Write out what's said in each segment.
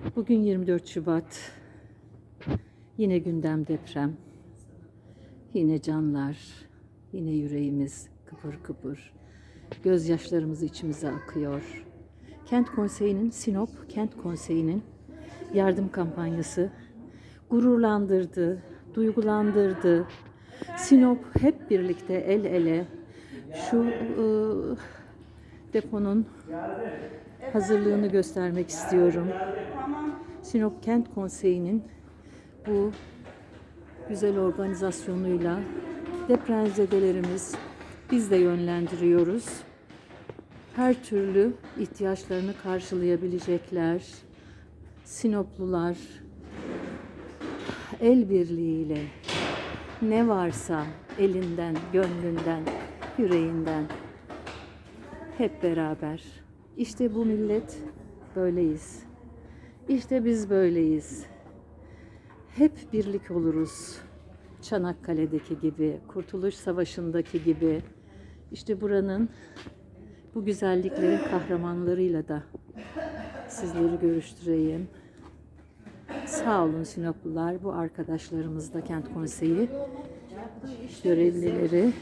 Bugün 24 Şubat. Yine gündem deprem. Yine canlar. Yine yüreğimiz kıpır kıpır. Gözyaşlarımız içimize akıyor. Kent Konseyi'nin, Sinop Kent Konseyi'nin yardım kampanyası gururlandırdı, duygulandırdı. Sinop hep birlikte el ele şu ıı, deponun hazırlığını göstermek istiyorum. Sinop Kent Konseyi'nin bu güzel organizasyonuyla depremzedelerimiz biz de yönlendiriyoruz. Her türlü ihtiyaçlarını karşılayabilecekler. Sinoplular el birliğiyle ne varsa elinden, gönlünden, yüreğinden hep beraber. İşte bu millet böyleyiz. İşte biz böyleyiz. Hep birlik oluruz. Çanakkale'deki gibi, Kurtuluş Savaşı'ndaki gibi. İşte buranın bu güzelliklerin kahramanlarıyla da sizleri görüştüreyim. Sağ olun Sinoplular, bu arkadaşlarımız da Kent Konseyi görevlileri.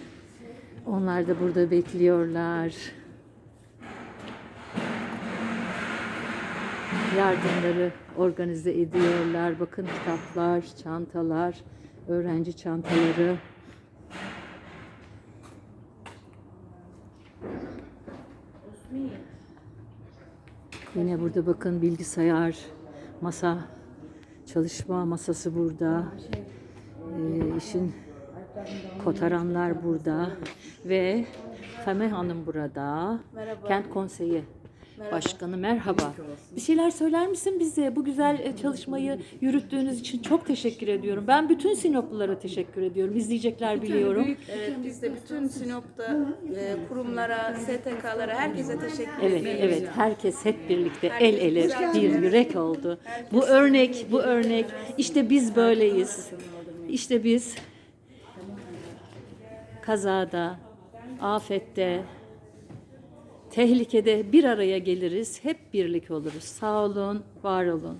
Onlar da burada bekliyorlar. Yardımları organize ediyorlar. Bakın kitaplar, çantalar, öğrenci çantaları. Yine burada bakın bilgisayar, masa, çalışma masası burada. Ee, işin kotaranlar burada ve Feme Hanım burada. Kent Konseyi Başkanı merhaba. Bir şeyler söyler misin bize? Bu güzel e, çalışmayı yürüttüğünüz için çok teşekkür ediyorum. Ben bütün Sinoplulara teşekkür ediyorum. İzleyecekler biliyorum. Evet biz de bütün Sinop'ta e, kurumlara, STK'lara herkese teşekkür Evet, ediyoruz. evet. Herkes hep birlikte el ele bir yürek oldu. Bu örnek, bu örnek. İşte biz böyleyiz. İşte biz kazada, afette, tehlikede bir araya geliriz. Hep birlik oluruz. Sağ olun, var olun.